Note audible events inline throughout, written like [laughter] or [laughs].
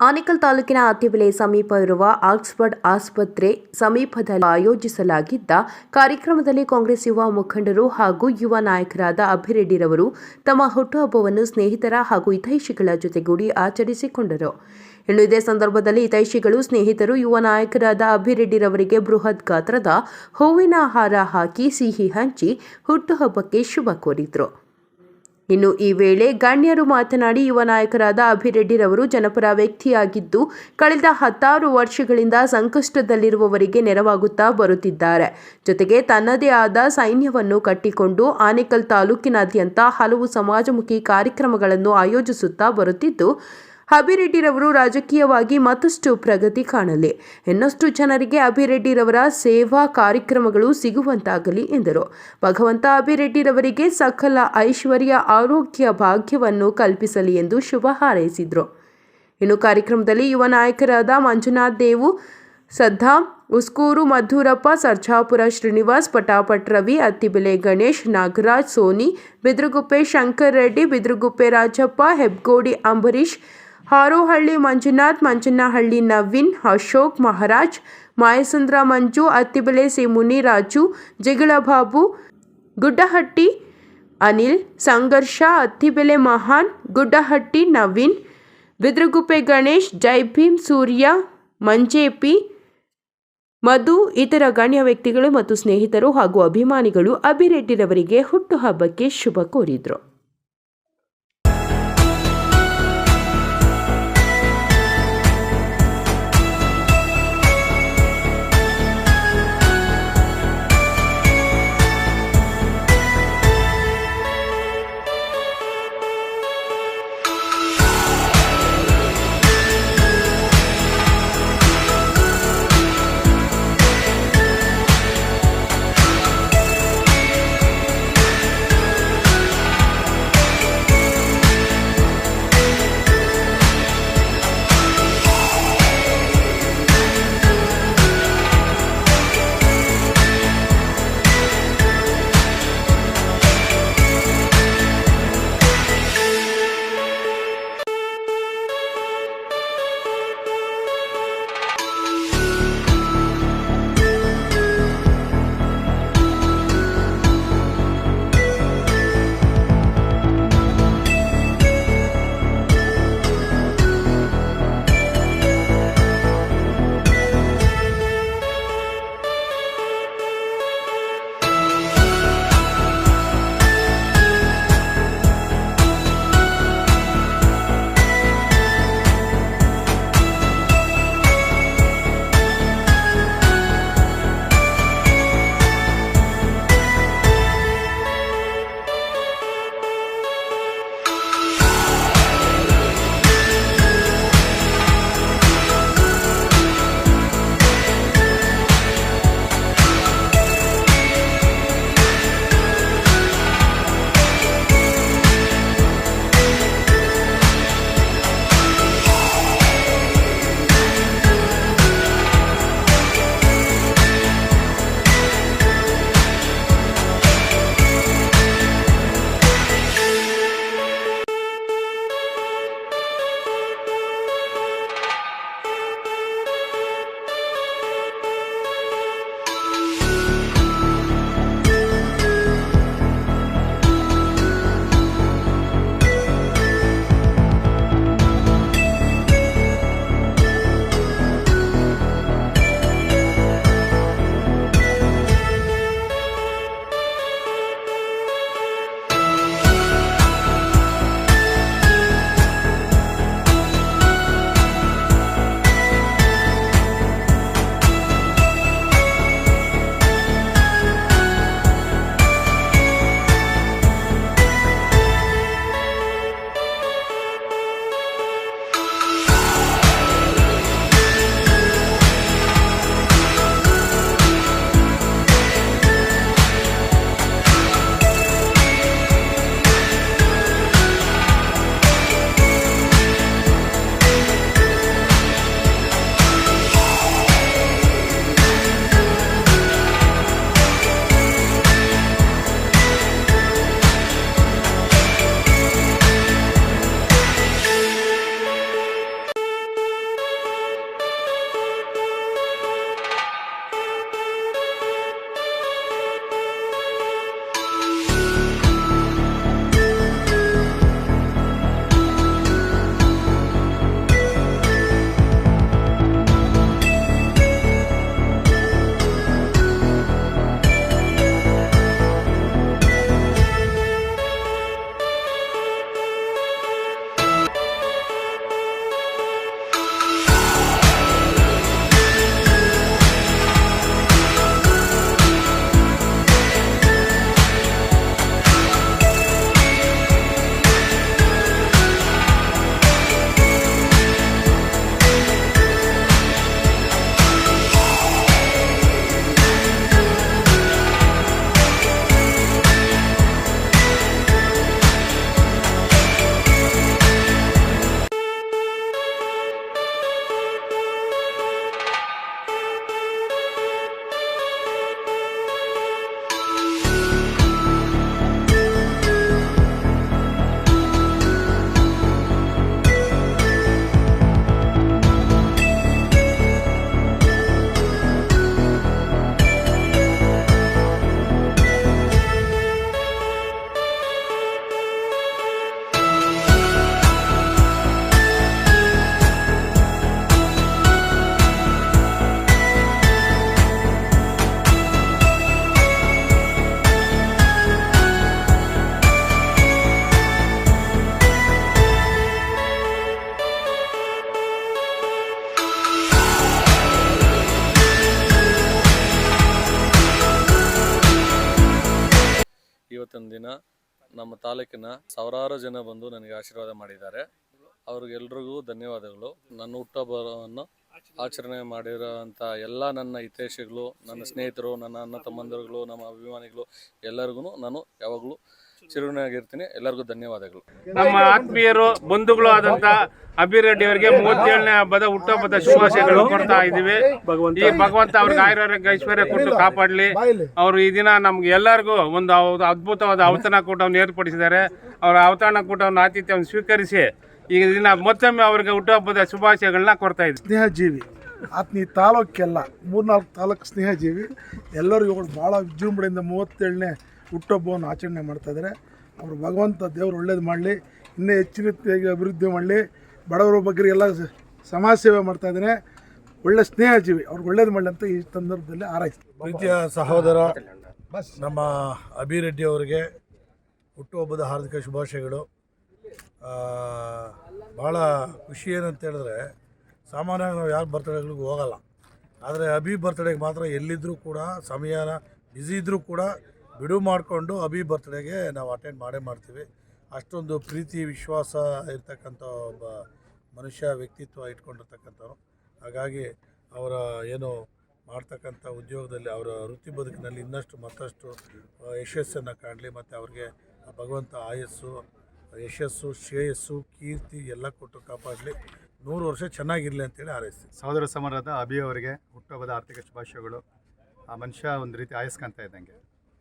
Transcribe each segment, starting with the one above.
ಆನೇಕಲ್ ತಾಲೂಕಿನ ಅತಿಬೆಲೆ ಸಮೀಪ ಇರುವ ಆಕ್ಸ್ಫರ್ಡ್ ಆಸ್ಪತ್ರೆ ಸಮೀಪದಲ್ಲಿ ಆಯೋಜಿಸಲಾಗಿದ್ದ ಕಾರ್ಯಕ್ರಮದಲ್ಲಿ ಕಾಂಗ್ರೆಸ್ ಯುವ ಮುಖಂಡರು ಹಾಗೂ ಯುವ ನಾಯಕರಾದ ಅಭಿರೆಡ್ಡಿರವರು ತಮ್ಮ ಹುಟ್ಟುಹಬ್ಬವನ್ನು ಸ್ನೇಹಿತರ ಹಾಗೂ ಹಿತೈಷಿಗಳ ಜೊತೆಗೂಡಿ ಆಚರಿಸಿಕೊಂಡರು. ಇನ್ನು ಇದೇ ಸಂದರ್ಭದಲ್ಲಿ ಹಿತೈಷಿಗಳು, ಸ್ನೇಹಿತರು, ಯುವ ನಾಯಕರಾದ ಅಭಿರೆಡ್ಡಿರವರಿಗೆ ಬೃಹತ್ ಗಾತ್ರದ ಹೂವಿನ ಹಾರ ಹಾಕಿ ಸಿಹಿ ಹಂಚಿ ಹುಟ್ಟುಹಬ್ಬಕ್ಕೆ ಶುಭ ಕೋರಿದ್ರು. ಇನ್ನು ಈ ವೇಳೆ ಗಣ್ಯರು ಮಾತನಾಡಿ ಯುವ ನಾಯಕರಾದ ಅಭಿರೆಡ್ಡಿರವರು ಜನಪರ ವ್ಯಕ್ತಿಯಾಗಿದ್ದು, ಕಳೆದ ಹತ್ತಾರು ವರ್ಷಗಳಿಂದ ಸಂಕಷ್ಟದಲ್ಲಿರುವವರಿಗೆ ನೆರವಾಗುತ್ತಾ ಬರುತ್ತಿದ್ದಾರೆ. ಜೊತೆಗೆ ತನ್ನದೇ ಆದ ಸೈನ್ಯವನ್ನು ಕಟ್ಟಿಕೊಂಡು ಆನೇಕಲ್ ತಾಲೂಕಿನಾದ್ಯಂತ ಹಲವು ಸಮಾಜಮುಖಿ ಕಾರ್ಯಕ್ರಮಗಳನ್ನು ಆಯೋಜಿಸುತ್ತಾ ಬರುತ್ತಿದ್ದು ಅಭಿರೆಡ್ಡಿರವರು ರಾಜಕೀಯವಾಗಿ ಮತ್ತಷ್ಟು ಪ್ರಗತಿ ಕಾಣಲಿ. ಇನ್ನಷ್ಟು ಜನರಿಗೆ ಅಭಿರೆಡ್ಡಿರವರ ಸೇವಾ ಕಾರ್ಯಕ್ರಮಗಳು ಸಿಗುವಂತಾಗಲಿ ಎಂದರು. ಭಗವಂತ ಅಭಿರೆಡ್ಡಿರವರಿಗೆ ಸಕಲ ಐಶ್ವರ್ಯ ಆರೋಗ್ಯ ಭಾಗ್ಯವನ್ನು ಕಲ್ಪಿಸಲಿ ಎಂದು ಶುಭ ಹಾರೈಸಿದರು. ಇನ್ನು ಕಾರ್ಯಕ್ರಮದಲ್ಲಿ ಯುವ ನಾಯಕರಾದ ಮಂಜುನಾಥ್ ದೇವು ಸದ್ದಾಂ ಉಸ್ಕೂರು, ಮಧುರಪ್ಪ, ಸರ್ಜಾಪುರ, ಶ್ರೀನಿವಾಸ್, ಪಟಾಪಟ್ ರವಿ, ಅತ್ತಿಬೆಲೆ ಗಣೇಶ್, ನಾಗರಾಜ್, ಸೋನಿ, ಬಿದ್ರಗುಪ್ಪೆ ಶಂಕರ್ ರೆಡ್ಡಿ, ಬಿದ್ರಗುಪ್ಪೆ ರಾಜಪ್ಪ, ಹೆಬ್ಗೋಡಿ ಅಂಬರೀಶ್ ಹಾರೋಹಳ್ಳಿ ಮಂಜುನಾಥ್, ಮಂಜನಹಳ್ಳಿ ನವೀನ್, ಅಶೋಕ್ ಮಹಾರಾಜ್, ಮಾಯಸುಂದ್ರ ಮಂಜು ಅತ್ತಿಬೆಲೆ ಸಿ ಮುನಿರಾಜು ಜಿಗಳಬಾಬು, ಗುಡ್ಡಹಟ್ಟಿ ಅನಿಲ್, ಸಂಘರ್ಷ ಅತ್ತಿಬೆಲೆ ಮಹಾನ್, ಗುಡ್ಡಹಟ್ಟಿ ನವೀನ್, ಬಿದ್ರಗುಪ್ಪೆ ಗಣೇಶ್, ಜೈ ಭೀಮ್, ಸೂರ್ಯ, ಮಂಜೇಪಿ, ಮಧು, ಇತರ ಗಣ್ಯ ವ್ಯಕ್ತಿಗಳು ಮತ್ತು ಸ್ನೇಹಿತರು ಹಾಗೂ ಅಭಿಮಾನಿಗಳು ಅಭಿರೆಡ್ಡಿರವರಿಗೆ ಹುಟ್ಟುಹಬ್ಬಕ್ಕೆ ಶುಭ ಕೋರಿದರು. ನಮ್ಮ ತಾಲೂಕಿನ ಸಾವಿರಾರು ಜನ ಬಂದು ನನಗೆ ಆಶೀರ್ವಾದ ಮಾಡಿದ್ದಾರೆ. ಅವ್ರಿಗೆಲ್ರಿಗೂ ಧನ್ಯವಾದಗಳು. ನನ್ನ ಹುಟ್ಟುಹಬ್ಬವನ್ನು ಆಚರಣೆ ಮಾಡಿರೋಂಥ ಎಲ್ಲ ನನ್ನ ಹಿತೈಷಿಗಳು, ನನ್ನ ಸ್ನೇಹಿತರು, ನನ್ನ ಅಣ್ಣ ತಮ್ಮಂದಿರುಗಳು, ನಮ್ಮ ಅಭಿಮಾನಿಗಳು ಎಲ್ಲರಿಗೂ ನಾನು ಯಾವಾಗಲೂ ಚಿರುಣಿಯಾಗಿರ್ತೀನಿ ಎಲ್ಲರಿಗೂ ಧನ್ಯವಾದಗಳು. ನಮ್ಮ ಆತ್ಮೀಯರು, ಬಂಧುಗಳು ಆದಂತ ಅಭಿರೆಡ್ಡಿ ಅವರಿಗೆ ಮೂವತ್ತೇಳನೇ ಹಬ್ಬದ ಹುಟ್ಟುಹಬ್ಬದ ಶುಭಾಶಯಗಳು ಕೊಡ್ತಾ ಇದೀವಿ ಈ ಭಗವಂತ ಅವ್ರಿಗೆ ಆಯುರ್ವೇದ ಐಶ್ವರ್ಯ ಕೊಟ್ಟು ಕಾಪಾಡಲಿ. ಅವರು ಈ ದಿನ ನಮ್ಗೆ ಎಲ್ಲರಿಗೂ ಒಂದು ಅದ್ಭುತವಾದ ಅವತರಣ ಕೂಟವನ್ನು ಏರ್ಪಡಿಸಿದ್ದಾರೆ. ಅವರ ಅವತರಣ ಕೂಟವನ್ನು ಆತಿಥ್ಯವನ್ನು ಸ್ವೀಕರಿಸಿ ಈ ದಿನ ಮತ್ತೊಮ್ಮೆ ಅವ್ರಿಗೆ ಹುಟ್ಟುಹಬ್ಬದ ಶುಭಾಶಯಗಳನ್ನ ಕೊಡ್ತಾ ಇದ್ದೀವಿ. ಸ್ನೇಹಜೀವಿ. ಆತನ ಈ ತಾಲೂಕೆಲ್ಲ ಮೂರ್ನಾಲ್ಕು ತಾಲೂಕು ಸ್ನೇಹಜೀವಿ. ಎಲ್ಲರಿಗೂ ಕೂಡ ಭಾಳ ವಿಜೃಂಭಣೆಯಿಂದ ಮೂವತ್ತೇಳನೇ ಹುಟ್ಟುಹಬ್ಬವನ್ನು ಆಚರಣೆ ಮಾಡ್ತಾ ಇದ್ದಾರೆ. ಅವರು ಭಗವಂತ ದೇವರು ಒಳ್ಳೇದು ಮಾಡಲಿ ಇನ್ನೂ ಹೆಚ್ಚಿನ ಅಭಿವೃದ್ಧಿ ಮಾಡಲಿ. ಬಡವರ ಬಗ್ಗೆ ಎಲ್ಲ ಸಮಾಜ ಸೇವೆ ಮಾಡ್ತಾ ಇದ್ದೇನೆ. ಒಳ್ಳೆ ಸ್ನೇಹಜೀವಿ ಅವ್ರಿಗೆ ಒಳ್ಳೇದು ಮಾಡಲಿ ಅಂತ ಈ ಸಂದರ್ಭದಲ್ಲಿ ಹಾರೈಸ್ತೀನಿ. ಪ್ರೀತಿಯ ಸಹೋದರ, ನಮ್ಮ ಅಭಿರೆಡ್ಡಿ ಅವರಿಗೆ ಹುಟ್ಟುಹಬ್ಬದ ಹಾರ್ದಿಕ ಶುಭಾಶಯಗಳು. ಭಾಳ ಖುಷಿ ಏನಂತ ಹೇಳಿದ್ರೆ, ಸಾಮಾನ್ಯವಾಗಿ ನಾವು ಯಾರು ಬರ್ತಡೇಗಳಿಗೆ ಹೋಗಲ್ಲ. ಆದರೆ ಅಭಿ ಬರ್ತಡೇಗೆ ಮಾತ್ರ ಎಲ್ಲಿದ್ದರೂ ಕೂಡ ಸಮಯನ ಬ್ಯುಸಿ ಇದ್ದರೂ ಕೂಡ ಬಿಡುವು ಮಾಡಿಕೊಂಡು ಅಭಿ ಬರ್ತ್ಡೇಗೆ ನಾವು ಅಟೆಂಡ್ ಮಾಡೇ ಮಾಡ್ತೀವಿ. ಅಷ್ಟೊಂದು ಪ್ರೀತಿ, ವಿಶ್ವಾಸ ಇರ್ತಕ್ಕಂಥ ಒಬ್ಬ ಮನುಷ್ಯ ವ್ಯಕ್ತಿತ್ವ ಇಟ್ಕೊಂಡಿರ್ತಕ್ಕಂಥವ್ರು. ಹಾಗಾಗಿ ಅವರ ಏನು ಮಾಡ್ತಕ್ಕಂಥ ಉದ್ಯೋಗದಲ್ಲಿ ಅವರ ವೃತ್ತಿ ಬದುಕಿನಲ್ಲಿ ಇನ್ನಷ್ಟು ಮತ್ತಷ್ಟು ಯಶಸ್ಸನ್ನು ಕಾಣಲಿ, ಮತ್ತು ಅವ್ರಿಗೆ ಭಗವಂತ ಆಯಸ್ಸು, ಯಶಸ್ಸು, ಶ್ರೇಯಸ್ಸು, ಕೀರ್ತಿ ಎಲ್ಲ ಕೊಟ್ಟು ಕಾಪಾಡಲಿ. ನೂರು ವರ್ಷ ಚೆನ್ನಾಗಿರಲಿ ಅಂತೇಳಿ ಹಾರೈಸ್ತೀನಿ. ಸಹೋದರ ಸಮರದ ಅಭಿ ಅವರಿಗೆ ಹುಟ್ಟುಹಬ್ಬದ ಆರ್ಥಿಕ ಶುಭಾಶಯಗಳು. ಆ ಮನುಷ್ಯ ಒಂದು ರೀತಿ ಆಯಸ್ಕಂತ ಇದ್ದಂಗೆ.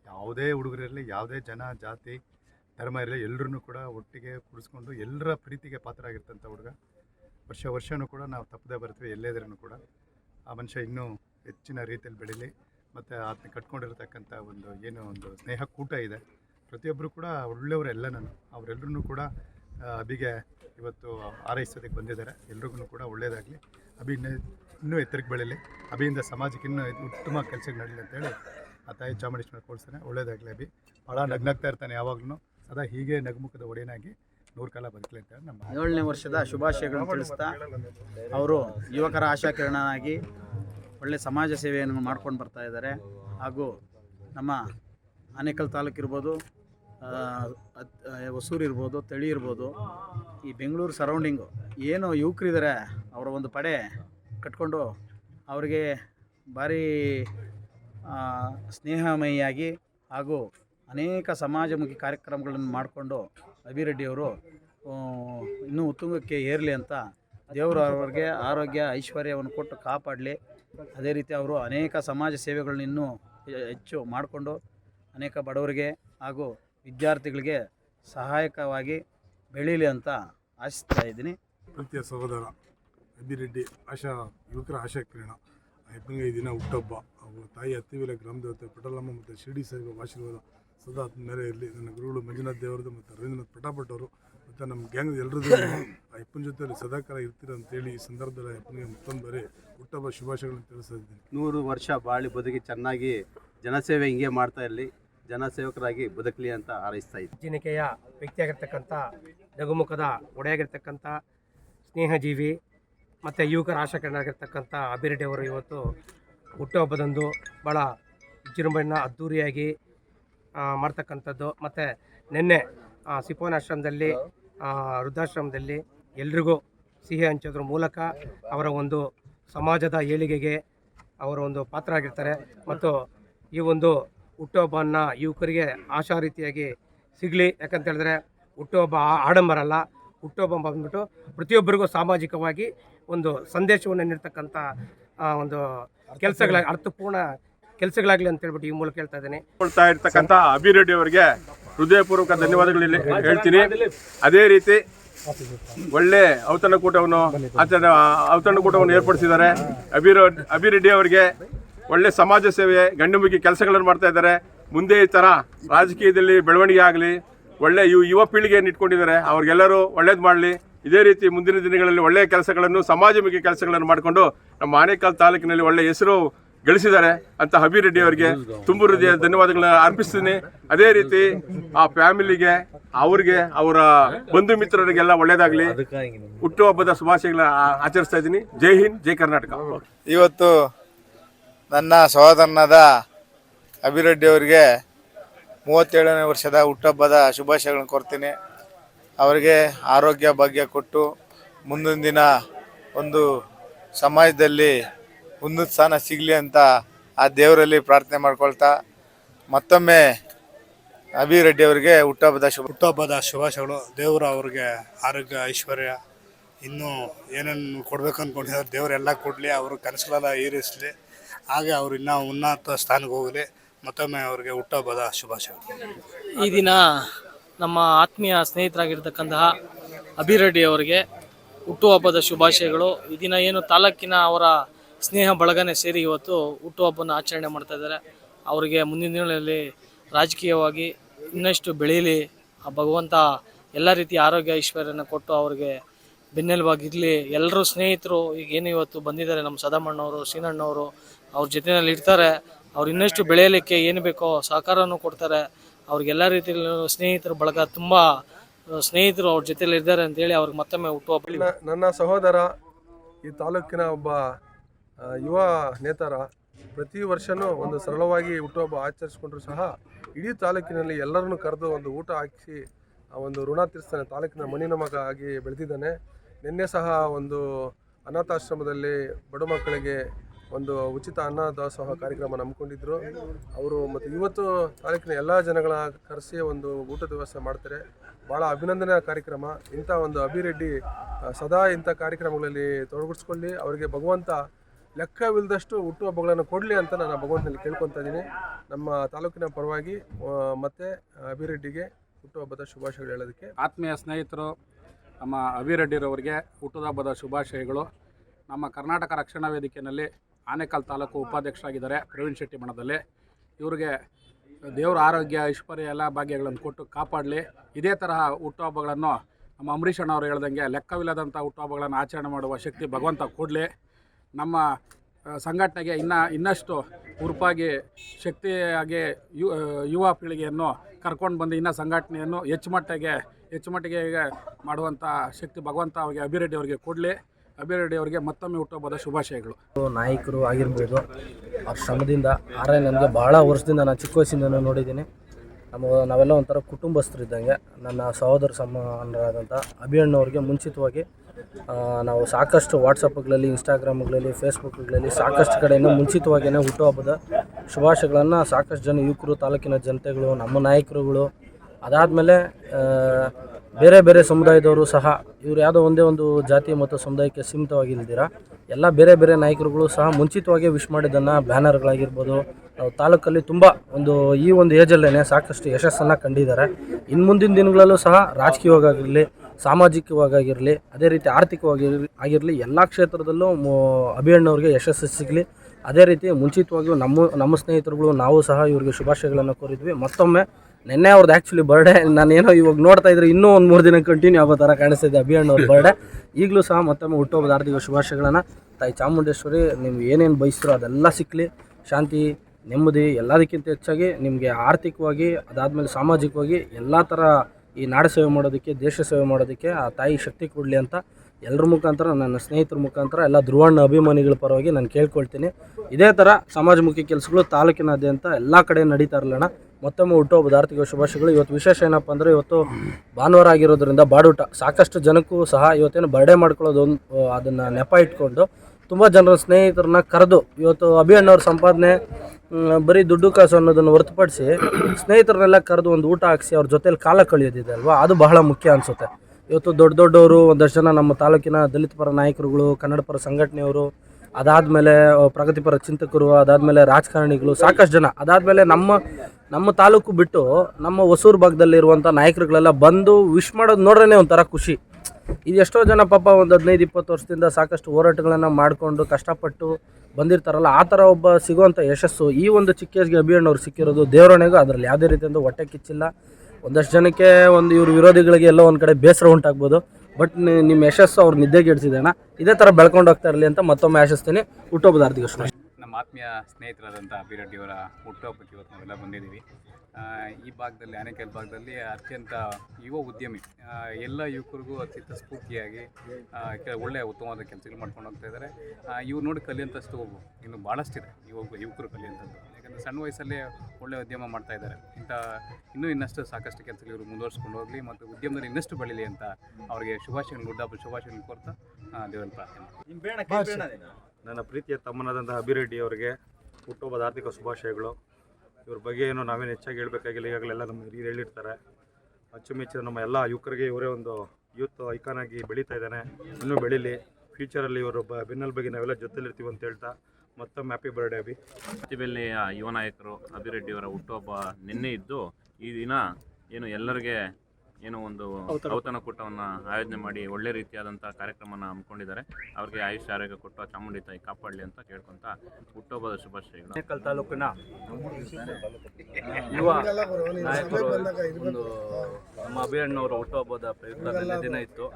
ಯಾವುದೇ ಹುಡುಗರಿರಲಿ, ಯಾವುದೇ ಜನ, ಜಾತಿ ಧರ್ಮ ಇರಲಿ ಎಲ್ಲರೂ ಕೂಡ ಒಟ್ಟಿಗೆ ಕೂಡಿಸ್ಕೊಂಡು ಎಲ್ಲರ ಪ್ರೀತಿಗೆ ಪಾತ್ರ ಆಗಿರ್ತಂಥ ಹುಡುಗ. ವರ್ಷ ವರ್ಷವೂ ಕೂಡ ನಾವು ತಪ್ಪದೇ ಬರ್ತೀವಿ ಎಲ್ಲೇ ಇದ್ರೂ ಕೂಡ. ಆ ಮನುಷ್ಯ ಇನ್ನೂ ಹೆಚ್ಚಿನ ರೀತಿಯಲ್ಲಿ ಬೆಳೀಲಿ. ಮತ್ತು ಆತನ ಕಟ್ಕೊಂಡಿರ್ತಕ್ಕಂಥ ಒಂದು ಏನು, ಒಂದು ಸ್ನೇಹ ಕೂಟ ಇದೆ. ಪ್ರತಿಯೊಬ್ಬರು ಕೂಡ ಒಳ್ಳೆಯವರೆಲ್ಲ ನಾನು. ಅವರೆಲ್ಲರೂ ಕೂಡ ಅಭಿಗೆ ಇವತ್ತು ಆರೈಸೋದಕ್ಕೆ ಬಂದಿದ್ದಾರೆ. ಎಲ್ರಿಗೂ ಕೂಡ ಒಳ್ಳೆಯದಾಗಲಿ. ಅಭಿ ಇನ್ನೂ ಇನ್ನೂ ಎತ್ತರಕ್ಕೆ ಬೆಳೀಲಿ. ಅಭಿಯಿಂದ ಸಮಾಜಕ್ಕೆ ಇನ್ನೂ ಉತ್ತಮ ಕೆಲಸಕ್ಕೆ ನಡೀಲಿ ಅಂತೇಳಿ ಆ ತಾಯಿ ಚಾಮುಂಡೇಶ್ವರ ಕೊಡ್ಸ್ತಾನೆ ಒಳ್ಳೆಯದಾಗಲಿ ಅಭಿ. ಭಾಳ ನಗ್ನಗ್ತಾ ಇರ್ತಾನೆ ಯಾವಾಗಲೂ. ಸದಾ ಹೀಗೆ ನಗುಮುಖದ ಒಡೆಯನಾಗಿ ನೂರು ಕಾಲ ಬದುಕಲಿ ಅಂತ ನಮ್ಮ ಏಳನೇ ವರ್ಷದ ಶುಭಾಶಯಗಳನ್ನು ತಿಳಿಸ್ತಾ ಅವರು ಯುವಕರ ಆಶಾಕಿರಣನಾಗಿ ಒಳ್ಳೆ ಸಮಾಜ ಸೇವೆಯನ್ನು ಮಾಡ್ಕೊಂಡು ಬರ್ತಾ ಇದ್ದಾರೆ. ಹಾಗೂ ನಮ್ಮ ಆನೇಕಲ್ ತಾಲೂಕು ಇರ್ಬೋದು ಹೊಸೂರು ಇರ್ಬೋದು, ತಳಿ ಇರ್ಬೋದು, ಈ ಬೆಂಗಳೂರು ಸರೌಂಡಿಂಗು ಏನು ಯುವಕರಿದ್ದಾರೆ ಅವರ ಒಂದು ಪಡೆ ಕಟ್ಕೊಂಡು ಅವರಿಗೆ ಭಾರಿ ಸ್ನೇಹಮಯಿಯಾಗಿ ಹಾಗೂ ಅನೇಕ ಸಮಾಜಮುಖಿ ಕಾರ್ಯಕ್ರಮಗಳನ್ನು ಮಾಡಿಕೊಂಡು ಅಭಿರೆಡ್ಡಿಯವರು ಇನ್ನೂ ಉತ್ತುಂಗಕ್ಕೆ ಏರಲಿ ಅಂತ ದೇವರು ಅವರಿಗೆ ಆರೋಗ್ಯ, ಐಶ್ವರ್ಯವನ್ನು ಕೊಟ್ಟು ಕಾಪಾಡಲಿ. ಅದೇ ರೀತಿ ಅವರು ಅನೇಕ ಸಮಾಜ ಸೇವೆಗಳನ್ನ ಇನ್ನೂ ಹೆಚ್ಚು ಮಾಡಿಕೊಂಡು ಅನೇಕ ಬಡವರಿಗೆ ಹಾಗೂ ವಿದ್ಯಾರ್ಥಿಗಳಿಗೆ ಸಹಾಯಕವಾಗಿ ಬೆಳೀಲಿ ಅಂತ ಆಶಿಸ್ತಾ ಇದ್ದೀನಿ. ಪ್ರೀತಿಯ ಸಹೋದರ, ಅಭಿರೆಡ್ಡಿ ಆಶಾ, ಯುವಕರ ಆಶಾ ಕಿರಣ ಈ ದಿನ ಹುಟ್ಟಬ್ಬ ತಾಯಿ ಹತ್ತಿವಿಲ ಗ್ರಾಮ ದೇವತೆ ಪಟಲಮ್ಮ ಮತ್ತು ಶಿರ್ಡಿ ಸರ್ಗ ಆಶೀರ್ವಾದ ಸದಾ ಇರಲಿ ನನ್ನ ಗುರುಗಳು ಮಂಜುನಾಥ್ ದೇವರದು ಮತ್ತು ರವೀಂದ್ರನಾಥ್ ಪಟಾಪಟ್ ಅವರು ಮತ್ತು ನಮ್ಮ ಗ್ಯಾಂಗ್ ಎಲ್ಲರದ್ದು ಆ ಅಪ್ಪನ ಜೊತೆಯಲ್ಲಿ ಸದಾಕಾಲ ಇರ್ತೀರ ಅಂತೇಳಿ ಈ ಸಂದರ್ಭದಲ್ಲಿ ಅಪ್ಪನಿಗೆ ಮತ್ತೊಂದು ಬಾರಿ ಹುಟ್ಟಹಬ್ಬ ಶುಭಾಶಯಗಳನ್ನು ತಿಳಿಸ್ತಾ ಇದ್ದೀನಿ. ನೂರು ವರ್ಷ ಬಾಳಿ ಬದುಕಿ ಚೆನ್ನಾಗಿ ಜನಸೇವೆ ಹಿಂಗೆ ಮಾಡ್ತಾ ಇರಲಿ ಜನಸೇವಕರಾಗಿ ಬದುಕಲಿ ಅಂತ ಹಾರೈಸ್ತಾ ಇದ್ದೀನಿ. ಜಿನಿಕೆಯ ವ್ಯಕ್ತಿಯಾಗಿರ್ತಕ್ಕಂಥ ನಗುಮುಖದ ಒಡೆಯಾಗಿರ್ತಕ್ಕಂಥ ಸ್ನೇಹಜೀವಿ ಮತ್ತು ಯುವಕರ ಆಶಾಕರಣರಾಗಿರ್ತಕ್ಕಂಥ ಅಭಿರೆಡ್ಡಿ ಅವರು ಇವತ್ತು ಹುಟ್ಟುಹಬ್ಬದಂದು ಭಾಳ ವಿಜೃಂಭಣೆಯ ಅದ್ಧೂರಿಯಾಗಿ ಆ, ಮಾಡ್ತಕ್ಕಂಥದ್ದು. ಮತ್ತು ನಿನ್ನೆ ಸಿಪೋನ್ ಆಶ್ರಮದಲ್ಲಿ ವೃದ್ಧಾಶ್ರಮದಲ್ಲಿ ಎಲ್ರಿಗೂ ಸಿಹಿ ಹಂಚೋದ್ರ ಮೂಲಕ ಅವರ ಒಂದು ಸಮಾಜದ ಏಳಿಗೆಗೆ ಅವರ ಒಂದು ಪಾತ್ರ ಆಗಿರ್ತಾರೆ ಮತ್ತು ಈ ಒಂದು ಹುಟ್ಟುಹಬ್ಬವನ್ನು ಯುವಕರಿಗೆ ಆಶಾ ರೀತಿಯಾಗಿ ಸಿಗಲಿ. ಯಾಕಂತ ಹೇಳಿದ್ರೆ ಹುಟ್ಟುಹಬ್ಬ ಆಡಂಬರ ಅಲ್ಲ. ಹುಟ್ಟುಹಬ್ಬ ಬಂದ್ಬಿಟ್ಟು ಪ್ರತಿಯೊಬ್ಬರಿಗೂ ಸಾಮಾಜಿಕವಾಗಿ ಒಂದು ಸಂದೇಶವನ್ನು ನೀಡ್ತಕ್ಕಂಥ ಒಂದು ಕೆಲಸಗಳ ಅರ್ಥಪೂರ್ಣ ಕೆಲಸಗಳಾಗಲಿ ಅಂತ ಹೇಳ್ಬಿಟ್ಟು ಈ ಮೂಲಕ ಹೇಳ್ತಾ ಇದ್ದೇನೆ. ಕೊಡ್ತಾ ಇರ್ತಕ್ಕಂಥ ಅಭಿರೆಡ್ಡಿ ಅವರಿಗೆ ಹೃದಯಪೂರ್ವಕ ಧನ್ಯವಾದಗಳು ಹೇಳ್ತೀನಿ. ಅದೇ ರೀತಿ ಒಳ್ಳೆ ಔತಣಕೂಟವನ್ನು ಆಚರಣೆ, ಔತಣಕೂಟವನ್ನು ಏರ್ಪಡಿಸಿದ್ದಾರೆ. ಅಭಿರ, ಅಭಿರೆಡ್ಡಿ ಅವರಿಗೆ ಒಳ್ಳೆ ಸಮಾಜ ಸೇವೆ ಗಂಡುಮುಖಿ ಕೆಲಸಗಳನ್ನು ಮಾಡ್ತಾ ಇದ್ದಾರೆ. ಮುಂದೆ ಈ ಥರ ರಾಜಕೀಯದಲ್ಲಿ ಬೆಳವಣಿಗೆ ಆಗಲಿ, ಒಳ್ಳೆ ಯುವ ಯುವ ಪೀಳಿಗೆಯನ್ನು ಇಟ್ಕೊಂಡಿದ್ದಾರೆ. ಅವ್ರಿಗೆಲ್ಲರೂ ಒಳ್ಳೇದು ಮಾಡಲಿ. ಇದೇ ರೀತಿ ಮುಂದಿನ ದಿನಗಳಲ್ಲಿ ಒಳ್ಳೆಯ ಕೆಲಸಗಳನ್ನು, ಸಮಾಜಮುಖಿ ಕೆಲಸಗಳನ್ನು ಮಾಡಿಕೊಂಡು ನಮ್ಮ ಆನೇಕಲ್ ತಾಲೂಕಿನಲ್ಲಿ ಒಳ್ಳೆಯ ಹೆಸರು ಗಳಿಸಿದ್ದಾರೆ ಅಂತ ಹಬೀರೆಡ್ಡಿ ಅವರಿಗೆ ತುಂಬ ಹೃದಯ ಧನ್ಯವಾದಗಳನ್ನ ಅರ್ಪಿಸ್ತೀನಿ. ಅದೇ ರೀತಿ ಆ ಫ್ಯಾಮಿಲಿಗೆ ಅವ್ರಿಗೆ ಅವರ ಬಂಧು ಮಿತ್ರರಿಗೆಲ್ಲ ಒಳ್ಳೇದಾಗಲಿ. ಹುಟ್ಟುಹಬ್ಬದ ಶುಭಾಶಯಗಳನ್ನ ಆಚರಿಸ್ತಾ ಇದ್ದೀನಿ. ಜೈ ಹಿಂದ್ ಜೈ ಕರ್ನಾಟಕ. ಇವತ್ತು ನನ್ನ ಸಹೋದರನಾದ ಅಭಿರೆಡ್ಡಿ ಅವರಿಗೆ ಮೂವತ್ತೇಳನೇ ವರ್ಷದ ಹುಟ್ಟುಹಬ್ಬದ ಶುಭಾಶಯಗಳನ್ನು ಕೊಡ್ತೀನಿ ಅವರಿಗೆ ಆರೋಗ್ಯ ಭಾಗ್ಯ ಕೊಟ್ಟು ಮುಂದಿನ ದಿನ ಒಂದು ಸಮಾಜದಲ್ಲಿ ಉನ್ನತ ಸ್ಥಾನ ಸಿಗಲಿ ಅಂತ ಆ ದೇವರಲ್ಲಿ ಪ್ರಾರ್ಥನೆ ಮಾಡ್ಕೊಳ್ತಾ ಮತ್ತೊಮ್ಮೆ ಅಭಿ ರೆಡ್ಡಿ ಅವರಿಗೆ ಹುಟ್ಟಹಬ್ಬದ ಶುಭ ಹುಟ್ಟಹಬ್ಬದ ಶುಭಾಶಯಗಳು. ದೇವರು ಅವ್ರಿಗೆ ಆರೋಗ್ಯ ಐಶ್ವರ್ಯ ಇನ್ನೂ ಏನೇನು ಕೊಡ್ಬೇಕು ಅಂದ್ಕೊಂಡಿದ್ದಾರೆ ದೇವರೆಲ್ಲ ಕೊಡಲಿ ಅವರು ಕನಸುಗಳೆಲ್ಲ ಈರಿಸಲಿ. ಹಾಗೆ ಅವರು ಇನ್ನೂ ಉನ್ನತ ಸ್ಥಾನಕ್ಕೆ ಹೋಗಲಿ. ಮತ್ತೊಮ್ಮೆ ಅವರಿಗೆ ಹುಟ್ಟಹಬ್ಬದ ಶುಭಾಶಯಗಳು. ಈ ದಿನ ನಮ್ಮ ಆತ್ಮೀಯ ಸ್ನೇಹಿತರಾಗಿರ್ತಕ್ಕಂತಹ ಅಭಿರೆಡ್ಡಿ ಅವರಿಗೆ ಹುಟ್ಟುಹಬ್ಬದ ಶುಭಾಶಯಗಳು. ಈ ದಿನ ಏನು ತಾಲೂಕಿನ ಅವರ ಸ್ನೇಹ ಬಳಗನೆ ಸೇರಿ ಇವತ್ತು ಹುಟ್ಟುಹಬ್ಬನ ಆಚರಣೆ ಮಾಡ್ತಾ ಇದ್ದಾರೆ. ಅವರಿಗೆ ಮುಂದಿನ ದಿನಗಳಲ್ಲಿ ರಾಜಕೀಯವಾಗಿ ಇನ್ನಷ್ಟು ಬೆಳೀಲಿ. ಆ ಭಗವಂತ ಎಲ್ಲ ರೀತಿಯ ಆರೋಗ್ಯ ಐಶ್ವರ್ಯನ ಕೊಟ್ಟು ಅವರಿಗೆ ಬೆನ್ನೆಲುಬಾಗಿರಲಿ. ಎಲ್ಲರೂ ಸ್ನೇಹಿತರು ಈಗ ಏನು ಇವತ್ತು ಬಂದಿದ್ದಾರೆ, ನಮ್ಮ ಸದಾಮಣ್ಣವರು, ಸೀನಣ್ಣವರು, ಅವ್ರ ಜೊತೆಯಲ್ಲಿ ಇರ್ತಾರೆ. ಅವ್ರು ಇನ್ನಷ್ಟು ಬೆಳೆಯಲಿಕ್ಕೆ ಏನು ಬೇಕೋ ಸಹಕಾರನೂ ಕೊಡ್ತಾರೆ. ಅವ್ರಿಗೆಲ್ಲ ರೀತಿಯಲ್ಲೂ ಸ್ನೇಹಿತರ ಬಳಗ ತುಂಬ, ಸ್ನೇಹಿತರು ಅವ್ರ ಜೊತೆಯಲ್ಲಿ ಇದ್ದಾರೆ ಅಂತೇಳಿ ಅವ್ರಿಗೆ ಮತ್ತೊಮ್ಮೆ ಹುಟ್ಟುಹಬ್ಬ ನನ್ನ- ಸಹೋದರ ಈ ತಾಲೂಕಿನ ಒಬ್ಬ ಯುವ ನೇತಾರ ಪ್ರತಿ ವರ್ಷನೂ ಒಂದು ಸರಳವಾಗಿ ಹುಟ್ಟುಹಬ್ಬ ಆಚರಿಸ್ಕೊಂಡ್ರು ಸಹ ಇಡೀ ತಾಲೂಕಿನಲ್ಲಿ ಎಲ್ಲರನ್ನು ಕರೆದು ಒಂದು ಊಟ ಹಾಕಿಸಿ ಒಂದು ಋಣ ತೀರಿಸ್ತಾನೆ. ತಾಲೂಕಿನ ಮಣ್ಣಿನ ಮಗ ಆಗಿ ಬೆಳೆದಿದ್ದಾನೆ. ನಿನ್ನೆ ಸಹ ಒಂದು ಅನಾಥಾಶ್ರಮದಲ್ಲಿ ಬಡ ಮಕ್ಕಳಿಗೆ ಒಂದು ಉಚಿತ ಅನ್ನ ದಾಸೋಹ ಕಾರ್ಯಕ್ರಮ ನಂಬಿಕೊಂಡಿದ್ದರು ಅವರು ಮತ್ತು ಇವತ್ತು ತಾಲೂಕಿನ ಎಲ್ಲ ಜನಗಳ ಕರೆಸಿ ಒಂದು ಊಟದ ವ್ಯವಸ್ಥೆ ಮಾಡ್ತಾರೆ. ಭಾಳ ಅಭಿನಂದನೆ ಕಾರ್ಯಕ್ರಮ. ಇಂಥ ಒಂದು ಅಭಿರೆಡ್ಡಿ ಸದಾ ಇಂಥ ಕಾರ್ಯಕ್ರಮಗಳಲ್ಲಿ ತೊಡಗಿಸ್ಕೊಳ್ಳಿ. ಅವರಿಗೆ ಭಗವಂತ ಲೆಕ್ಕವಿಲ್ಲದಷ್ಟು ಹುಟ್ಟುಹಬ್ಬಗಳನ್ನು ಕೊಡಲಿ ಅಂತ ನಾನು ಭಗವಂತನಲ್ಲಿ ಕೇಳ್ಕೊತಾ ಇದ್ದೀನಿ. ನಮ್ಮ ತಾಲೂಕಿನ ಪರವಾಗಿ ಮತ್ತೆ ಅಭಿರೆಡ್ಡಿಗೆ ಹುಟ್ಟುಹಬ್ಬದ ಶುಭಾಶಯಗಳು ಹೇಳೋದಕ್ಕೆ. ಆತ್ಮೀಯ ಸ್ನೇಹಿತರು, ನಮ್ಮ ಅಭಿರೆಡ್ಡಿರವರಿಗೆ ಹುಟ್ಟುಹಬ್ಬದ ಶುಭಾಶಯಗಳು. ನಮ್ಮ ಕರ್ನಾಟಕ ರಕ್ಷಣಾ ವೇದಿಕೆಯಲ್ಲಿ ಆನೇಕಲ್ ತಾಲೂಕು ಉಪಾಧ್ಯಕ್ಷರಾಗಿದ್ದಾರೆ ಪ್ರವೀಣ್ ಶೆಟ್ಟಿ ಮಠದಲ್ಲಿ. ಇವರಿಗೆ ದೇವರ ಆರೋಗ್ಯ, ಐಶ್ವರ್ಯ ಎಲ್ಲ ಭಾಗ್ಯಗಳನ್ನು ಕೊಟ್ಟು ಕಾಪಾಡಲಿ. ಇದೇ ತರಹ ಹುಟ್ಟುಹಬ್ಬಗಳನ್ನು ನಮ್ಮ ಅಂಬರೀಷ್ ಅಣ್ಣವ್ರು ಹೇಳ್ದಂಗೆ ಲೆಕ್ಕವಿಲ್ಲದಂಥ ಹುಟ್ಟುಹಬ್ಬಗಳನ್ನು ಆಚರಣೆ ಮಾಡುವ ಶಕ್ತಿ ಭಗವಂತ ಕೊಡಲಿ. ನಮ್ಮ ಸಂಘಟನೆಗೆ ಇನ್ನು, ಇನ್ನಷ್ಟು ಹುರುಪಾಗಿ ಶಕ್ತಿಯಾಗಿ ಯು ಯುವ ಪೀಳಿಗೆಯನ್ನು ಕರ್ಕೊಂಡು ಬಂದು ಇನ್ನೂ ಸಂಘಟನೆಯನ್ನು ಹೆಚ್ಚು ಮಟ್ಟಿಗೆ ಹೆಚ್ಚು ಮಟ್ಟಿಗೆ ಮಾಡುವಂಥ ಶಕ್ತಿ ಭಗವಂತ ಅವರಿಗೆ ಅಭಿರೆಡ್ಡಿ ಅವರಿಗೆ ಕೊಡಲಿ. ಅಭಿರೆಡ್ಡಿ ಅವರಿಗೆ ಮತ್ತೊಮ್ಮೆ ಹುಟ್ಟುಹಬ್ಬದ ಶುಭಾಶಯಗಳು. ನಾಯಕರು ಆಗಿರ್ಬೋದು, ಅವ್ರ ಶ್ರಮದಿಂದ ಆರ ನನಗೆ ಭಾಳ ವರ್ಷದಿಂದ ನಾನು ಚಿಕ್ಕ ವಯಸ್ಸಿಂದನೂ ನೋಡಿದ್ದೀನಿ. ನಮ್ಮ, ನಾವೆಲ್ಲ ಒಂಥರ ಕುಟುಂಬಸ್ಥರಿದ್ದಂಗೆ ನನ್ನ ಸಹೋದರ ಸಮಾನರಾದಂಥ ಅಭಿಯಣ್ಣವ್ರಿಗೆ ಮುಂಚಿತವಾಗಿ ನಾವು ಸಾಕಷ್ಟು ವಾಟ್ಸಪ್ಗಳಲ್ಲಿ, ಇನ್ಸ್ಟಾಗ್ರಾಮ್ಗಳಲ್ಲಿ, ಫೇಸ್ಬುಕ್ಗಳಲ್ಲಿ ಸಾಕಷ್ಟು ಕಡೆಯಿಂದ ಮುಂಚಿತವಾಗಿಯೇ ಹುಟ್ಟುಹಬ್ಬದ ಶುಭಾಶಯಗಳನ್ನು ಸಾಕಷ್ಟು ಜನ ಯುವಕರು, ತಾಲೂಕಿನ ಜನತೆಗಳು, ನಮ್ಮ ನಾಯಕರುಗಳು, ಅದಾದಮೇಲೆ ಬೇರೆ ಬೇರೆ ಸಮುದಾಯದವರು ಸಹ, ಇವರು ಯಾವುದೋ ಒಂದೇ ಒಂದು ಜಾತಿ ಮತ್ತು ಸಮುದಾಯಕ್ಕೆ ಸೀಮಿತವಾಗಿಲ್ದಿರ, ಎಲ್ಲ ಬೇರೆ ಬೇರೆ ನಾಯಕರುಗಳು ಸಹ ಮುಂಚಿತವಾಗಿ ವಿಶ್ ಮಾಡಿದ್ದನ್ನು ಬ್ಯಾನರ್ಗಳಾಗಿರ್ಬೋದು, ನಾವು ತಾಲೂಕಲ್ಲಿ ತುಂಬ ಒಂದು, ಈ ಒಂದು ಏಜಲ್ಲೇ ಸಾಕಷ್ಟು ಯಶಸ್ಸನ್ನು ಕಂಡಿದ್ದಾರೆ. ಇನ್ನು ಮುಂದಿನ ದಿನಗಳಲ್ಲೂ ಸಹ ರಾಜಕೀಯವಾಗಿರಲಿ ಸಾಮಾಜಿಕವಾಗಿರಲಿ, ಅದೇ ರೀತಿ ಆರ್ಥಿಕವಾಗಿ ಆಗಿರಲಿ, ಎಲ್ಲ ಕ್ಷೇತ್ರದಲ್ಲೂ ಅಭಿಯಣ್ಣವ್ರಿಗೆ ಯಶಸ್ಸು ಸಿಗಲಿ. ಅದೇ ರೀತಿ ಮುಂಚಿತವಾಗಿಯೂ ನಮ್ಮ ನಮ್ಮ ಸ್ನೇಹಿತರುಗಳು, ನಾವು ಸಹ ಇವರಿಗೆ ಶುಭಾಶಯಗಳನ್ನು ಕೋರಿದ್ವಿ. ಮತ್ತೊಮ್ಮೆ ನಿನ್ನೆ ಅವ್ರದ್ದು ಆ್ಯಕ್ಚುಲಿ ಬರ್ಡೇ ನಾನೇನೋ ಇವಾಗ ನೋಡ್ತಾ ಇದ್ರೆ ಇನ್ನೂ ಒಂದು ಮೂರು ದಿನ ಕಂಟಿನ್ಯೂ ಆಗೋ ಥರ ಕಾಣಿಸ್ತಿದೆ ಅಭಿಯಣ್ಣವ್ರ ಬರ್ಡೇ ಈಗಲೂ ಸಹ ಮತ್ತೊಮ್ಮೆ ಹುಟ್ಟುಹಬ್ಬದ ಆರ್ಥಿಕ ಶುಭಾಶಯಗಳನ್ನು ತಾಯಿ ಚಾಮುಂಡೇಶ್ವರಿ ನಿಮ್ಗೆ ಏನೇನು ಬಯಸ್ತೀರೋ ಅದೆಲ್ಲ ಸಿಕ್ಕಲಿ ಶಾಂತಿ, ನೆಮ್ಮದಿ ಎಲ್ಲದಕ್ಕಿಂತ ಹೆಚ್ಚಾಗಿ ನಿಮಗೆ ಆರ್ಥಿಕವಾಗಿ, ಅದಾದಮೇಲೆ ಸಾಮಾಜಿಕವಾಗಿ ಎಲ್ಲ ಥರ ಈ ನಾಡ ಸೇವೆ ಮಾಡೋದಕ್ಕೆ, ದೇಶ ಸೇವೆ ಮಾಡೋದಕ್ಕೆ ಆ ತಾಯಿ ಶಕ್ತಿ ಕೊಡಲಿ ಅಂತ ಎಲ್ಲರ ಮುಖಾಂತರ, ನನ್ನ ಸ್ನೇಹಿತರ ಮುಖಾಂತರ, ಎಲ್ಲ ಧ್ರುವಣ್ಣ ಅಭಿಮಾನಿಗಳ ಪರವಾಗಿ ನಾನು ಕೇಳ್ಕೊಳ್ತೀನಿ. ಇದೇ ಥರ ಸಮಾಜಮುಖಿ ಕೆಲಸಗಳು ತಾಲೂಕಿನಾದ್ಯಂತ ಎಲ್ಲ ಕಡೆ ನಡೀತಾ ಇರಲಣ್ಣ. ಮತ್ತೊಮ್ಮೆ ಹುಟ್ಟುಹಬ್ಬದ ಆರ್ಥಿಕ ಶುಭಾಶಯಗಳು. ಇವತ್ತು ವಿಶೇಷ ಏನಪ್ಪ ಅಂದರೆ ಇವತ್ತು ಭಾನುವಾರ ಆಗಿರೋದ್ರಿಂದ ಬಾಡೂಟ. ಸಾಕಷ್ಟು ಜನಕ್ಕೂ ಸಹ ಇವತ್ತೇನು ಬರ್ಡೇ ಮಾಡ್ಕೊಳ್ಳೋದು ಒಂದು ಅದನ್ನು ನೆಪ ಇಟ್ಕೊಂಡು ತುಂಬ ಜನರ ಸ್ನೇಹಿತರನ್ನ ಕರೆದು ಇವತ್ತು ಅಭಿಯಣ್ಣವ್ರ ಸಂಪಾದನೆ ಬರೀ ದುಡ್ಡು ಕಾಸು ಅನ್ನೋದನ್ನು ಹೊರತುಪಡಿಸಿ ಸ್ನೇಹಿತರನ್ನೆಲ್ಲ ಕರೆದು ಒಂದು ಊಟ ಹಾಕಿಸಿ ಅವ್ರ ಜೊತೆಲಿ ಕಾಲ ಕಳೆಯೋದಿದೆ ಅಲ್ವಾ? ಅದು ಬಹಳ ಮುಖ್ಯ ಅನಿಸುತ್ತೆ. ಇವತ್ತು ದೊಡ್ಡ ದೊಡ್ಡವರು ಒಂದಷ್ಟು ಜನ ನಮ್ಮ ತಾಲೂಕಿನ ದಲಿತ ಪರ ನಾಯಕರುಗಳು, ಕನ್ನಡ ಪರ ಸಂಘಟನೆಯವರು, ಅದಾದಮೇಲೆ ಪ್ರಗತಿಪರ ಚಿಂತಕರು, ಅದಾದಮೇಲೆ ರಾಜಕಾರಣಿಗಳು, ಸಾಕಷ್ಟು ಜನ, ಅದಾದಮೇಲೆ ನಮ್ಮ ನಮ್ಮ ತಾಲೂಕು ಬಿಟ್ಟು ನಮ್ಮ ಹೊಸೂರು ಭಾಗದಲ್ಲಿರುವಂಥ ನಾಯಕರುಗಳೆಲ್ಲ ಬಂದು ವಿಶ್ ಮಾಡೋದು ನೋಡ್ರೇ ಒಂಥರ ಖುಷಿ. ಇದು ಎಷ್ಟೋ ಜನ ಪಾಪ ಒಂದು ಹದಿನೈದು, ಇಪ್ಪತ್ತು ವರ್ಷದಿಂದ ಸಾಕಷ್ಟು ಹೋರಾಟಗಳನ್ನು ಮಾಡಿಕೊಂಡು ಕಷ್ಟಪಟ್ಟು ಬಂದಿರ್ತಾರಲ್ಲ, ಆ ಥರ ಒಬ್ಬ ಸಿಗುವಂಥ ಯಶಸ್ಸು ಈ ಒಂದು ಚಿಕ್ಕ ಏಜ್ಗೆ ಅಭಿಯಣ್ಣವ್ರು ಸಿಕ್ಕಿರೋದು ದೇವರಣೆಗೂ ಅದರಲ್ಲಿ ಯಾವುದೇ ರೀತಿಯಿಂದ ಹೊಟ್ಟೆ ಕಿಚ್ಚಿಲ್ಲ. ಒಂದಷ್ಟು ಜನಕ್ಕೆ ಒಂದು ಇವ್ರ ವಿರೋಧಿಗಳಿಗೆ ಎಲ್ಲೋ ಒಂದು ಕಡೆ ಬೇಸರ ಉಂಟಾಗ್ಬೋದು. ಬಟ್ ನಿಮ್ಮ ಯಶಸ್ಸು ಅವ್ರು ನಿದ್ದೆಗೆಡ್ಸಿದೆ ಅಣ್ಣ. ಇದೇ ಥರ ಬೆಳ್ಕೊಂಡು ಹೋಗ್ತಾ ಇರಲಿ ಅಂತ ಮತ್ತೊಮ್ಮೆ ಆಶಿಸ್ತೀನಿ. ಹುಟ್ಟುಹಬ್ಬದ ಆರ್ಥಿಕ ನಮ್ಮ ಆತ್ಮೀಯ ಸ್ನೇಹಿತರಾದಂಥ ಅಭಿರೆಡ್ಡಿಯವರ ಹುಟ್ಟುಹಬ್ಬಕ್ಕೆ ಇವತ್ತು ನಾವೆಲ್ಲ ಬಂದಿದ್ದೀವಿ. ಈ ಭಾಗದಲ್ಲಿ ಆನೇಕಲ್ ಭಾಗದಲ್ಲಿ ಅತ್ಯಂತ ಯುವ ಉದ್ಯಮಿ. ಎಲ್ಲ ಯುವಕರಿಗೂ ಅತ್ಯಂತ ಸ್ಫೂರ್ತಿಯಾಗಿ ಒಳ್ಳೆಯ ಉತ್ತಮವಾದ ಕೆಲಸಗಳು ಮಾಡ್ಕೊಂಡು ಹೋಗ್ತಾ ಇದ್ದಾರೆ. ಇವ್ರು ನೋಡಿ ಕಲಿಯುವಂಥಷ್ಟು ಇನ್ನು ಭಾಳಷ್ಟಿದೆ ಯುವ ಯುವಕರು ಕಲಿಯುವಂಥದ್ದು ಯಾಕಂದರೆ ಸಣ್ಣ ವಯಸ್ಸಲ್ಲೇ ಒಳ್ಳೆಯ ಉದ್ಯಮ ಮಾಡ್ತಾ ಇದ್ದಾರೆ. ಇಂಥ ಇನ್ನೂ ಇನ್ನಷ್ಟು ಸಾಕಷ್ಟು ಕೆಲಸಗಳು ಇವರು ಮುಂದುವರಿಸ್ಕೊಂಡು ಹೋಗಲಿ ಮತ್ತು ಉದ್ಯಮದಲ್ಲಿ ಇನ್ನಷ್ಟು ಬೆಳೀಲಿ ಅಂತ ಅವರಿಗೆ ಶುಭಾಶಯಗಳು ಗುಡ್ಡಬ್ಬ ಶುಭಾಶಯಗಳು ಕೋರ್ತಾ ದೇವರ ಪ್ರಾರ್ಥನೆ ನನ್ನ ಪ್ರೀತಿಯ ತಮ್ಮನಾದಂಥ ಅಭಿರೆಡ್ಡಿ ಅವರಿಗೆ ಹುಟ್ಟುಹಬ್ಬದ ಆರ್ಥಿಕ ಶುಭಾಶಯಗಳು. ಇವ್ರ ಬಗ್ಗೆ ಏನು ನಾವೇನು ಹೆಚ್ಚಾಗಿ ಹೇಳಬೇಕಾಗಿಲ್ಲ. ಈಗಾಗಲೆಲ್ಲ ನಮ್ಮ ಹಿರಿಯರು ಹೇಳಿರ್ತಾರೆ. ಅಚ್ಚುಮೆಚ್ಚಿನ ನಮ್ಮ ಎಲ್ಲ ಯುವಕರಿಗೆ ಇವರೇ ಒಂದು ಯೂತ್ ಐಕಾನ್ ಆಗಿ ಬೆಳೀತಾ ಇದ್ದಾನೆ. ಇನ್ನೂ ಬೆಳೀಲಿ. ಫ್ಯೂಚರಲ್ಲಿ ಇವರು ಬ ಬೆನ್ನಲ್ಲಿ ಬಗ್ಗೆ ನಾವೆಲ್ಲ ಜೊತೆಲಿರ್ತೀವಿ ಅಂತ ಹೇಳ್ತಾ ಮತ್ತೊಮ್ಮೆ ಹ್ಯಾಪಿ ಬರ್ಡೇ ಅಭಿ. ಪ್ರತಿಭೆಯ ಯುವ ನಾಯಕರು ಅಭಿರೆಡ್ಡಿಯವರ ಹುಟ್ಟುಹಬ್ಬ ನಿನ್ನೆ ಇದ್ದು ಈ ದಿನ ಏನು ಎಲ್ಲರಿಗೆ ಏನು ಒಂದು ಔತಣಕೂಟವನ್ನು ಆಯೋಜನೆ ಮಾಡಿ ಒಳ್ಳೆ ರೀತಿಯಾದಂಥ ಕಾರ್ಯಕ್ರಮನ ಹಮ್ಮಿಕೊಂಡಿದ್ದಾರೆ. ಅವ್ರಿಗೆ ಆಯುಷ್ ಆರೋಗ್ಯ ಕೊಟ್ಟು ಚಾಮುಂಡಿ ತಾಯಿ ಕಾಪಾಡಲಿ ಅಂತ ಕೇಳ್ಕೊಂತ ಹುಟ್ಟುಹಬ್ಬದ ಶುಭಾಶಯಗಳು. ತಾಲೂಕಿನ ಯುವ ನಾಯಕರು ಒಂದು ನಮ್ಮ ಅಭಿಯಣ್ಣವರ ಹುಟ್ಟುಹಬ್ಬದ ಪ್ರಯುಕ್ತ ದಿನ ಇತ್ತು.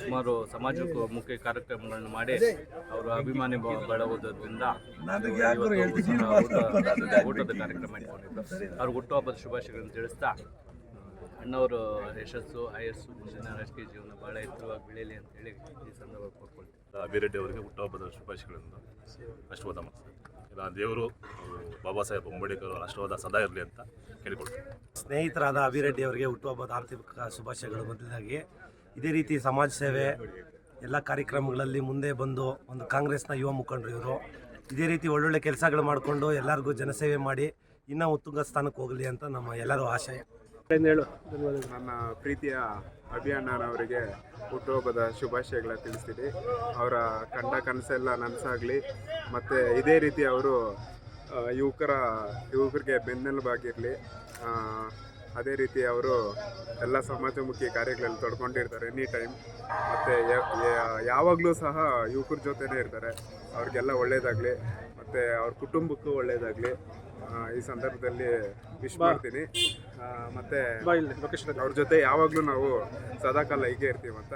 ಸುಮಾರು ಸಮಾಜಕ್ಕೂ ಮುಖ್ಯ ಕಾರ್ಯಕ್ರಮಗಳನ್ನು ಮಾಡಿ ಅವರು ಅಭಿಮಾನಿ ಬೆಳಗುವುದರಿಂದ [laughs] ಊಟದ ಕಾರ್ಯಕ್ರಮ ಇಟ್ಕೊಂಡಿದ್ದು ಅವ್ರಿಗೆ ಹುಟ್ಟುಹಬ್ಬದ ಶುಭಾಶಯಗಳನ್ನು ತಿಳಿಸ್ತಾ ಅಣ್ಣವರು ಯಶಸ್ಸು ಆಯಸ್ಸು ಮುಂದಿನ ರಾಜಕೀಯ ಜೀವನ ಭಾಳ ಎತ್ತರವಾಗಿ ಅಂತ ಹೇಳಿ ಈ ಸಂದರ್ಭ ಕೋರ್ಕೊಳ್ತೀನಿ ಅಭಿರೆಡ್ಡಿ ಅವರಿಗೆ ಹುಟ್ಟುಹಬ್ಬದ ಶುಭಾಶಯಗಳನ್ನು ರಾಷ್ಟ್ರವಾದ ಇಲ್ಲ ದೇವರು ಬಾಬಾ ಸಾಹೇಬ್ ಅಂಬೇಡ್ಕರ್ ಅವರ ಆಶೀರ್ವಾದ ಸದಾ ಇರಲಿ ಅಂತ ಕೇಳಿಕೊಳ್ತೀನಿ. ಸ್ನೇಹಿತರಾದ ಅಭಿರೆಡ್ಡಿ ಅವರಿಗೆ ಹುಟ್ಟುಹಬ್ಬದ ಆರ್ಥಿಕ ಶುಭಾಶಯಗಳು ಮೊದಲಾಗಿ ಇದೇ ರೀತಿ ಸಮಾಜ ಸೇವೆ ಎಲ್ಲ ಕಾರ್ಯಕ್ರಮಗಳಲ್ಲಿ ಮುಂದೆ ಬಂದು ಒಂದು ಕಾಂಗ್ರೆಸ್ನ ಯುವ ಮುಖಂಡರು ಇವರು. ಇದೇ ರೀತಿ ಒಳ್ಳೊಳ್ಳೆ ಕೆಲಸಗಳು ಮಾಡಿಕೊಂಡು ಎಲ್ಲರಿಗೂ ಜನಸೇವೆ ಮಾಡಿ ಇನ್ನೂ ಉತ್ತುಂಗ ಸ್ಥಾನಕ್ಕೆ ಹೋಗಲಿ ಅಂತ ನಮ್ಮ ಎಲ್ಲರೂ ಆಶಯ. ನನ್ನ ಪ್ರೀತಿಯ ಅಭಿಯಣ್ಣನವರಿಗೆ ಹುಟ್ಟುಹಬ್ಬದ ಶುಭಾಶಯಗಳ ತಿಳಿಸ್ತೀನಿ. ಅವರ ಕಂಡ ಕನಸೆಲ್ಲ ನನಸಾಗಲಿ. ಮತ್ತು ಇದೇ ರೀತಿ ಅವರು ಯುವಕರ, ಯುವಕರಿಗೆ ಬೆನ್ನೆಲುಬಾಗಿರಲಿ. ಅದೇ ರೀತಿ ಅವರು ಎಲ್ಲ ಸಮಾಜಮುಖಿ ಕಾರ್ಯಗಳಲ್ಲಿ ತೊಡ್ಕೊಂಡಿರ್ತಾರೆ ಎನಿ ಟೈಮ್. ಮತ್ತು ಯಾವಾಗಲೂ ಸಹ ಯುವಕರ ಜೊತೆನೇ ಇರ್ತಾರೆ. ಅವ್ರಿಗೆಲ್ಲ ಒಳ್ಳೆಯದಾಗಲಿ ಮತ್ತು ಅವ್ರ ಕುಟುಂಬಕ್ಕೂ ಒಳ್ಳೆಯದಾಗಲಿ ಈ ಸಂದರ್ಭದಲ್ಲಿ ವಿಶ್ ಮಾಡ್ತೀನಿ. ಮತ್ತೆ ಅವ್ರ ಜೊತೆ ಯಾವಾಗಲೂ ನಾವು ಸದಾಕಾಲ ಹೀಗೆ ಇರ್ತೀವಂತ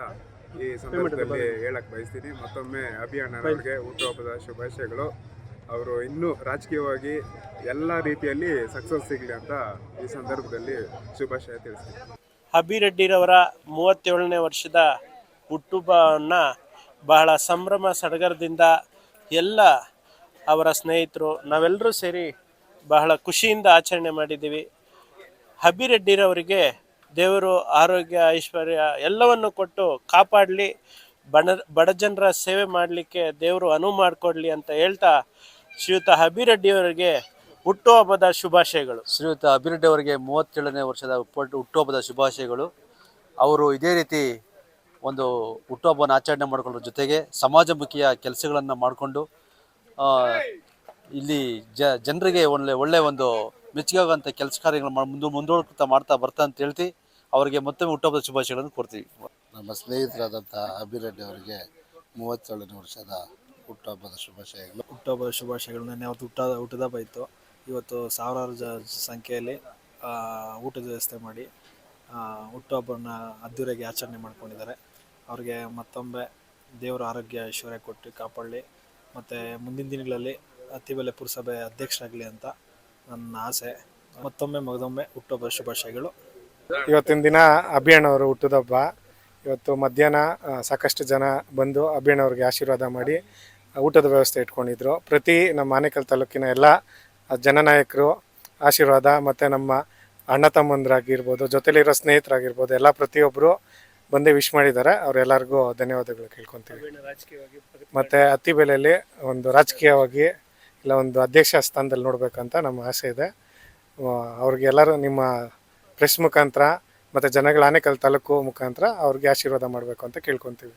ಈ ಸಂದರ್ಭದಲ್ಲಿ ಹೇಳಕ್ ಬಯಸ್ತೀನಿ. ಮತ್ತೊಮ್ಮೆ ಅಭಿಯಾನವರಿಗೆ ಹುಟ್ಟುಹಬ್ಬದ ಶುಭಾಶಯಗಳು. ಅವರು ಇನ್ನೂ ರಾಜಕೀಯವಾಗಿ ಎಲ್ಲ ರೀತಿಯಲ್ಲಿ ಸಕ್ಸಸ್ ಸಿಗಲಿ ಅಂತ ಈ ಸಂದರ್ಭದಲ್ಲಿ ಶುಭಾಶಯ ತಿಳಿಸ್ತೀನಿ. ಅಭಿರೆಡ್ಡಿರವರ ಮೂವತ್ತೇಳನೇ ವರ್ಷದ ಹುಟ್ಟುಹಬ್ಬವನ್ನು ಬಹಳ ಸಂಭ್ರಮ ಸಡಗರದಿಂದ ಎಲ್ಲ ಅವರ ಸ್ನೇಹಿತರು ನಾವೆಲ್ಲರೂ ಸೇರಿ ಬಹಳ ಖುಷಿಯಿಂದ ಆಚರಣೆ ಮಾಡಿದ್ದೀವಿ. ಹಬ್ಬಿರೆಡ್ಡಿರವರಿಗೆ ದೇವರು ಆರೋಗ್ಯ, ಐಶ್ವರ್ಯ ಎಲ್ಲವನ್ನು ಕೊಟ್ಟು ಕಾಪಾಡಲಿ, ಬಡ ಬಡ ಜನರ ಸೇವೆ ಮಾಡಲಿಕ್ಕೆ ದೇವರು ಅನುವು ಮಾಡಿಕೊಡ್ಲಿ ಅಂತ ಹೇಳ್ತಾ ಶ್ರೀಯುತ ಅಭಿರೆಡ್ಡಿಯವರಿಗೆ ಹುಟ್ಟುಹಬ್ಬದ ಶುಭಾಶಯಗಳು. ಶ್ರೀಯುತ ಅಭಿರೆಡ್ಡಿ ಅವರಿಗೆ ಮೂವತ್ತೇಳನೇ ವರ್ಷದ ಹುಟ್ಟು- ಹುಟ್ಟುಹಬ್ಬದ ಶುಭಾಶಯಗಳು. ಅವರು ಇದೇ ರೀತಿ ಒಂದು ಹುಟ್ಟುಹಬ್ಬವನ್ನು ಆಚರಣೆ ಮಾಡಿಕೊಳ್ಳೋದ್ರ ಜೊತೆಗೆ ಸಮಾಜಮುಖಿಯ ಕೆಲಸಗಳನ್ನು ಮಾಡಿಕೊಂಡು ಇಲ್ಲಿ ಜ ಜನರಿಗೆ ಒಳ್ಳೆ ಒಳ್ಳೆ ಒಂದು ಮೆಚ್ಚುಗೆ ಆಗುವಂಥ ಕೆಲಸ ಕಾರ್ಯಗಳು ಮಾಡಿ ಮುಂದೆ ಮುಂದೋಡ್ತಾ ಮಾಡ್ತಾ ಬರ್ತಾ ಅಂತ ಹೇಳ್ತಿ. ಅವರಿಗೆ ಮತ್ತೊಮ್ಮೆ ಹುಟ್ಟುಹಬ್ಬದ ಶುಭಾಶಯಗಳನ್ನು ಕೊಡ್ತೀವಿ ನಮ್ಮ ಸ್ನೇಹಿತರಾದಂಥ ಅಭಿರೆಡ್ಡಿ ಅವರಿಗೆ ಮೂವತ್ತೇಳನೇ ವರ್ಷದ ಹುಟ್ಟುಹಬ್ಬದ ಶುಭಾಶಯಗಳು. ಹುಟ್ಟುಹಬ್ಬದ ಶುಭಾಶಯಗಳು. ನೆನ್ನೆ ಅವತ್ತು ಹುಟ್ಟ ಹುಟ್ಟಿದ ಇತ್ತು ಇವತ್ತು ಸಾವಿರಾರು ಜ ಸಂಖ್ಯೆಯಲ್ಲಿ ಆ, ಊಟದ ವ್ಯವಸ್ಥೆ ಮಾಡಿ ಆ, ಹುಟ್ಟುಹಬ್ಬವನ್ನು ಅದ್ದೂರಿಯಾಗಿ ಆಚರಣೆ ಮಾಡ್ಕೊಂಡಿದ್ದಾರೆ. ಅವ್ರಿಗೆ ಮತ್ತೊಮ್ಮೆ ದೇವರ ಆರೋಗ್ಯ ಐಶ್ವರ್ಯ ಕೊಟ್ಟು ಕಾಪಾಡಲಿ. ಮತ್ತು ಮುಂದಿನ ದಿನಗಳಲ್ಲಿ ಅತ್ತಿಬೆಲೆ ಪುರಸಭೆ ಅಧ್ಯಕ್ಷರಾಗಲಿ ಅಂತ ನನ್ನ ಆಸೆ. ಮತ್ತೊಮ್ಮೆ ಮಗದೊಮ್ಮೆ ಹುಟ್ಟುಹಬ್ಬ ಶುಭಾಶಯಗಳು. ಇವತ್ತಿನ ದಿನ ಅಭಿಯಣ್ಣವರು ಹುಟ್ಟಿದಬ್ಬ ಇವತ್ತು ಮಧ್ಯಾಹ್ನ ಆ, ಸಾಕಷ್ಟು ಜನ ಬಂದು ಅಭಿಯಣ್ಣವ್ರಿಗೆ ಆಶೀರ್ವಾದ ಮಾಡಿ ಊಟದ ವ್ಯವಸ್ಥೆ ಇಟ್ಕೊಂಡಿದ್ರು. ಪ್ರತಿ ನಮ್ಮ ಆನೇಕಲ್ ತಾಲೂಕಿನ ಎಲ್ಲ ಜನನಾಯಕರು ಆಶೀರ್ವಾದ ಮತ್ತು ನಮ್ಮ ಅಣ್ಣ ತಮ್ಮಂದ್ರಾಗಿರ್ಬೋದು ಜೊತೆಲಿರೋ ಸ್ನೇಹಿತರಾಗಿರ್ಬೋದು ಎಲ್ಲ ಪ್ರತಿಯೊಬ್ಬರು ಬಂದು ವಿಶ್ ಮಾಡಿದ್ದಾರೆ. ಅವರೆಲ್ಲರಿಗೂ ಧನ್ಯವಾದಗಳು ಕೇಳ್ಕೊತೀವಿ. ಮತ್ತು ಅತ್ತಿಬೆಲೆಯಲ್ಲಿ ಒಂದು ರಾಜಕೀಯವಾಗಿ ಇಲ್ಲ ಒಂದು ಅಧ್ಯಕ್ಷ ಸ್ಥಾನದಲ್ಲಿ ನೋಡಬೇಕಂತ ನಮ್ಮ ಆಸೆ ಇದೆ. ಅವ್ರಿಗೆಲ್ಲರೂ ನಿಮ್ಮ ಪ್ರೆಸ್ ಮುಖಾಂತರ ಮತ್ತು ಜನಗಳ ಆನೇಕಲ್ ತಾಲೂಕು ಮುಖಾಂತರ ಅವ್ರಿಗೆ ಆಶೀರ್ವಾದ ಮಾಡಬೇಕು ಅಂತ ಕೇಳ್ಕೊತೀವಿ.